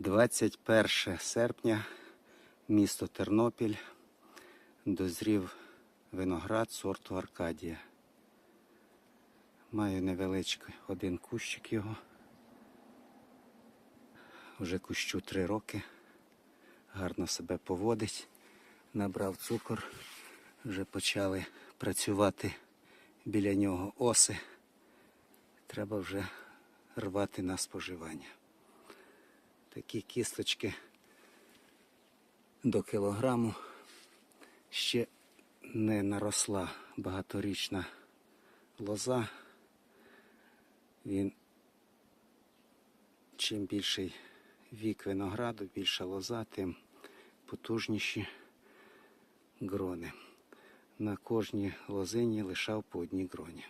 21 серпня, місто Тернопіль, дозрів виноград сорту Аркадія. Маю невеличкий один кущик його. Вже кущу три роки. Гарно себе поводить. Набрав цукор. Вже почали працювати біля нього оси. Треба вже рвати на споживання. Такі кісточки до кілограму. Ще не наросла багаторічна лоза. Він чим більший вік винограду, більша лоза, тим потужніші грони. На кожній лозині лишав по одній гроні.